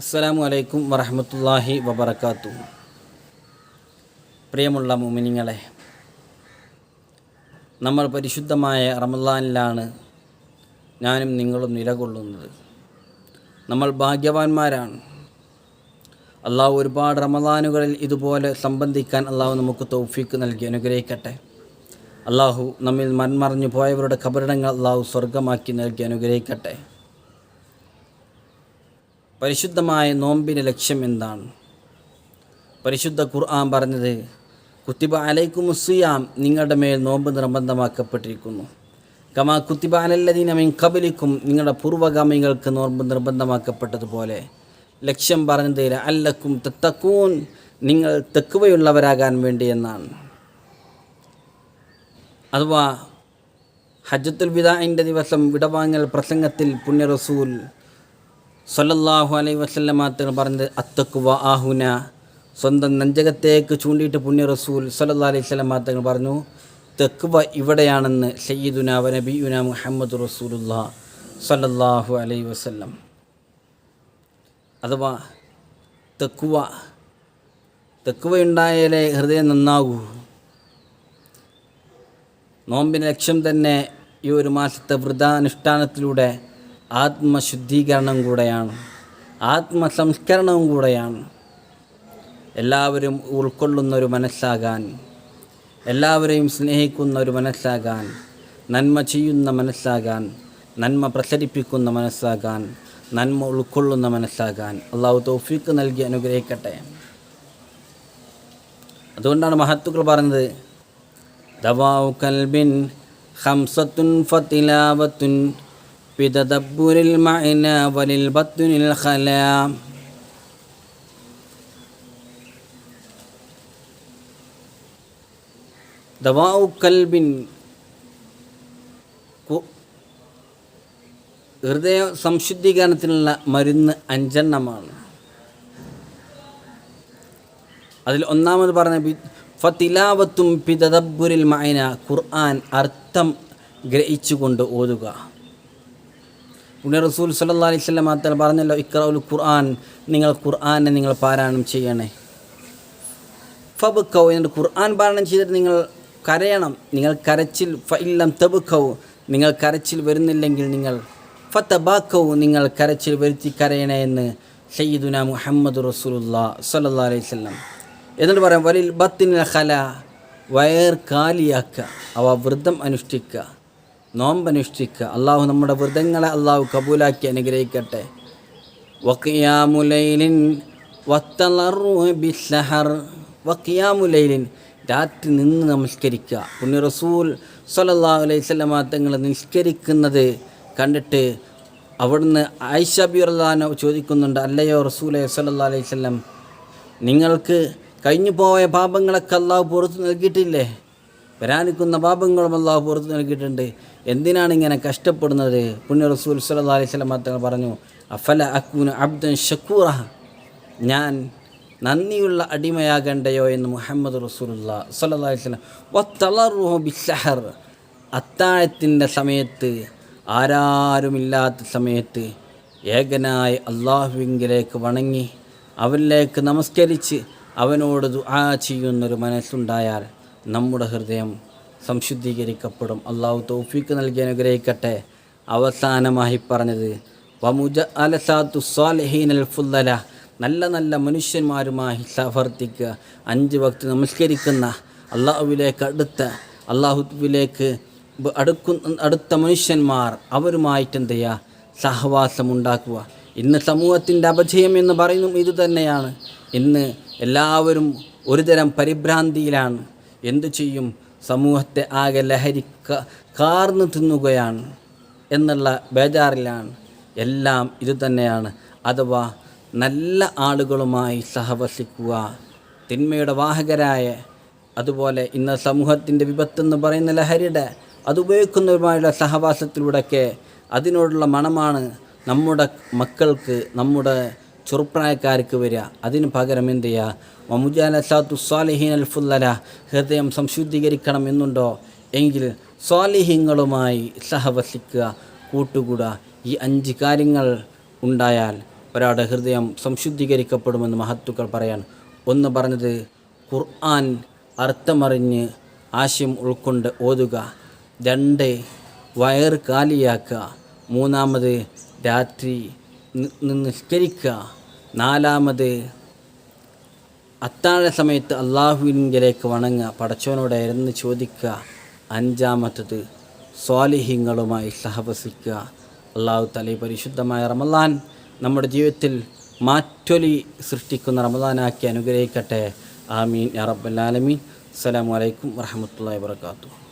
അസ്സലാമു അലൈക്കും വറഹമത്തല്ലാഹി വബർക്കാത്തു പ്രിയമുള്ള മുമിനിങ്ങളെ നമ്മൾ പരിശുദ്ധമായ റമദാനിലാണ് ഞാനും നിങ്ങളും നിലകൊള്ളുന്നത്. നമ്മൾ ഭാഗ്യവാന്മാരാണ്. അള്ളാഹു ഒരുപാട് റമദാനുകളിൽ ഇതുപോലെ സംബന്ധിക്കാൻ അള്ളാഹു നമുക്ക് തൗഫീക്ക് നൽകി അനുഗ്രഹിക്കട്ടെ. അള്ളാഹു നമ്മിൽ മൺമറഞ്ഞു പോയവരുടെ ഖബറിടങ്ങൾ അള്ളാഹു സ്വർഗമാക്കി നൽകി അനുഗ്രഹിക്കട്ടെ. പരിശുദ്ധമായ നോമ്പിന്റെ ലക്ഷ്യം എന്താണ്? പരിശുദ്ധ ഖുർആൻ പറഞ്ഞത് കുത്തിബ അലൈക്കും സുയാം നിങ്ങളുടെ മേൽ നോമ്പ് നിർബന്ധമാക്കപ്പെട്ടിരിക്കുന്നു. കമാ കുത്തിബ അലല്ലദീന മിൻ കബലിക്കും നിങ്ങളുടെ പൂർവഗാമികൾക്ക് നോമ്പ് നിർബന്ധമാക്കപ്പെട്ടതുപോലെ. ലക്ഷ്യം പറഞ്ഞത് അല്ലക്കും തത്തക്കൂൻ നിങ്ങൾ തെക്കുവയുള്ളവരാകാൻ വേണ്ടി എന്നാണ്. അഥവാ ഹജ്ജത്തുൽ വിദാഇന്റെ ദിവസം വിടവാങ്ങൽ പ്രസംഗത്തിൽ പുണ്യ റസൂൽ സല്ലല്ലാഹു അലൈ വസല്ലമ തങ്ങൾ പറഞ്ഞത് അത്തക്കുവ ആഹുന. സ്വന്തം നെഞ്ചകത്തേക്ക് ചൂണ്ടിയിട്ട് പുണ്യ റസൂൽ സല്ലല്ലാഹു അലൈഹി വസല്ലമ തങ്ങൾ പറഞ്ഞു തെക്കുവ ഇവിടെയാണെന്ന് സയ്യിദുന വ നബിയുന മുഹമ്മദ് റസൂലുല്ലാ സൊല്ലാഹു അലൈ വസല്ലം. അഥവാ തെക്കുവ തെക്കുവയുണ്ടായാലേ ഹൃദയം നന്നാകൂ. നോമ്പിന്റെ ലക്ഷ്യം തന്നെ ഈ ഒരു മാസത്തെ വൃതാനുഷ്ഠാനത്തിലൂടെ ആത്മശുദ്ധീകരണം കൂടെയാണ് ആത്മസംസ്കരണവും കൂടെയാണ്. എല്ലാവരും ഉൾക്കൊള്ളുന്ന ഒരു മനസ്സാകാൻ എല്ലാവരെയും സ്നേഹിക്കുന്ന ഒരു മനസ്സാകാൻ നന്മ ചെയ്യുന്ന മനസ്സാകാൻ നന്മ പ്രസരിപ്പിക്കുന്ന മനസ്സാകാൻ നന്മ ഉൾക്കൊള്ളുന്ന മനസ്സാകാൻ അള്ളാഹു തൗഫീക്ക് നൽകി അനുഗ്രഹിക്കട്ടെ. അതുകൊണ്ടാണ് മഹത്തുക്കൾ പറഞ്ഞത് ദവാ കൽബിൻ ഹംസത്തുൻ ഫതിലാവത്തുൻ ബിതദബ്ബുരിൽ المعنى وللبطن الخلا دواء قلب ഹൃദയ സംശുദ്ധീകരണത്തിനുള്ള മരുന്ന് അഞ്ചെണ്ണമാണ്. അതിൽ ഒന്നാമത് പറഞ്ഞ ഫത്തിലാവത്തും പിതദബ്ബുരിൽ മൈന ഖുർആൻ അർത്ഥം ഗ്രഹിച്ചുകൊണ്ട് ഓതുക. പുണ്യ റസൂൽ സല്ലാ അലൈഹി വസല്ലം മാത്രം പറഞ്ഞല്ലോ ഇക്റഉൽ ഖുർആൻ നിങ്ങൾ ഖുർആനെ നിങ്ങൾ പാരായണം ചെയ്യണേ. ഫബുക്കൗ എന്നിട്ട് ഖുർആൻ പാരായണം ചെയ്തിട്ട് നിങ്ങൾ കരയണം. നിങ്ങൾ കരച്ചിൽ ഫ ഇല്ലം തബുക്കൗ നിങ്ങൾ കരച്ചിൽ വരുന്നില്ലെങ്കിൽ നിങ്ങൾ ഫത്തബാക്കൗ നിങ്ങൾ കരച്ചിൽ വരുത്തി കരയണേ എന്ന് സയ്യിദുന മുഹമ്മദ് റസൂലുല്ലാ സല്ലാ അലൈഹി എന്നിട്ട് പറയാം വലിൽ ബത്തിൻ ഖല വയർ കാലിയാക്കുക അവ വ്രതം അനുഷ്ഠിക്കുക. നോമ്പനുഷ്ഠിക്കുക അള്ളാഹു നമ്മുടെ വ്രതങ്ങളെ അള്ളാഹു കബൂലാക്കി അനുഗ്രഹിക്കട്ടെ. വക്കിയാമുലൈലിൻ വക്കിയാമുലൈലിൻ രാത്രി നിന്ന് നമസ്കരിക്കുക. പുണ്യ റസൂൽ സലല്ലാ അലൈഹി തങ്ങൾ നിസ്കരിക്കുന്നത് കണ്ടിട്ട് അവിടുന്ന് ആയിഷ ബിർലാനോ ചോദിക്കുന്നുണ്ട് അല്ലയോ റസൂലെ സലല്ലാ അലൈഹി വസല്ലം നിങ്ങൾക്ക് കഴിഞ്ഞു പോയ പാപങ്ങളൊക്കെ അള്ളാഹു പുറത്തു നൽകിയിട്ടില്ലേ? വരാനിക്കുന്ന പാപങ്ങളും അള്ളാഹു പുറത്തു നൽകിയിട്ടുണ്ട്. എന്തിനാണ് ഇങ്ങനെ കഷ്ടപ്പെടുന്നത്? പുണ്യ റസൂൽ സല്ലാ അലൈഹി സ്വലം പറഞ്ഞു അഫല അക്കൂന് അബ്ദൻ ഷക്കൂറ ഞാൻ നന്ദിയുള്ള അടിമയാകണ്ടയോ എന്ന് മുഹമ്മദ് റസൂലുള്ള സല്ലല്ലാഹു അലൈഹി വസല്ലം ബിസഹർ അത്താഴത്തിന്റെ സമയത്ത് ആരാരുമില്ലാത്ത സമയത്ത് ഏകനായി അള്ളാഹുവിങ്കിലേക്ക് വണങ്ങി അവനിലേക്ക് നമസ്കരിച്ച് അവനോട് ദുആ ചെയ്യുന്നൊരു മനസ്സുണ്ടായാൽ നമ്മുടെ ഹൃദയം സംശുദ്ധീകരിക്കപ്പെടും. അള്ളാഹു തൗഫീക്ക് നൽകി അനുഗ്രഹിക്കട്ടെ. അവസാനമായി പറഞ്ഞത് വമുജ അലസാത്തു സ്വാലഹീനൽ ഫുല്ല നല്ല നല്ല മനുഷ്യന്മാരുമായി സഹവർത്തിക്കുക. അഞ്ച് വക്ത് നമസ്കരിക്കുന്ന അള്ളാഹുവിലേക്ക് അടുത്ത അള്ളാഹുവിലേക്ക് അടുക്കുന്ന അടുത്ത മനുഷ്യന്മാർ അവരുമായിട്ട് എന്ത് ചെയ്യുക സഹവാസമുണ്ടാക്കുക. ഇന്ന് സമൂഹത്തിന്റെ അപജയം എന്ന് പറയുന്നതും ഇതുതന്നെയാണ്. ഇന്ന് എല്ലാവരും ഒരുതരം പരിഭ്രാന്തിയിലാണ്. എന്തു ചെയ്യും? സമൂഹത്തെ ആകെ ലഹരി കാർന്നു തിന്നുകയാണ് എന്നുള്ള ബേജാറിലാണ്. എല്ലാം ഇത് തന്നെയാണ്. അഥവാ നല്ല ആളുകളുമായി സഹവസിക്കുക. തിന്മയുടെ വാഹകരായ അതുപോലെ ഇന്ന് സമൂഹത്തിന്റെ വിപത്തെന്ന് പറയുന്ന ലഹരിയുടെ അത് ഉപയോഗിക്കുന്നവരുമായുള്ള സഹവാസത്തിലൂടെയൊക്കെ അതിനോടുള്ള മണമാണ് നമ്മുടെ മക്കൾക്ക് നമ്മുടെ ചെറുപ്രായക്കാർക്ക് വരിക. അതിന് പകരം എന്ത് ചെയ്യുക? സ്വാലിഹീൻ അൽഫുല്ലല ഹൃദയം സംശുദ്ധീകരിക്കണം എന്നുണ്ടോ? എങ്കിൽ സ്വാലിഹീങ്ങളുമായി സഹവസിക്കുക കൂട്ടുകൂടുക. ഈ അഞ്ച് കാര്യങ്ങൾ ഉണ്ടായാൽ ഒരാളുടെ ഹൃദയം സംശുദ്ധീകരിക്കപ്പെടുമെന്ന് മഹത്തുക്കൾ പറയാൻ ഒന്ന് പറഞ്ഞത് ഖുർആൻ അർത്ഥമറിഞ്ഞ് ആശയം ഉൾക്കൊണ്ട് ഓതുക. രണ്ട് വയറ് കാലിയാക്കുക. മൂന്നാമത് രാത്രി നിസ്കരിക്കുക. നാലാമത് അത്താഴ സമയത്ത് അള്ളാഹുവിങ്കലേക്ക് വണങ്ങുക. പടച്ചവനോട് ഇരുന്ന് ചോദിക്കുക. അഞ്ചാമത്തത് സ്വാലിഹ്യങ്ങളുമായി സഹവസിക്കുക. അള്ളാഹു തലി പരിശുദ്ധമായ റമലാൻ നമ്മുടെ ജീവിതത്തിൽ മാറ്റൊലി സൃഷ്ടിക്കുന്ന റമലാനാക്കി അനുഗ്രഹിക്കട്ടെ. ആമീൻ. ആലമീൻ. അസ്സലാമു അലൈക്കും വറഹ്മത്തുള്ളാഹി വബറകാതുഹു.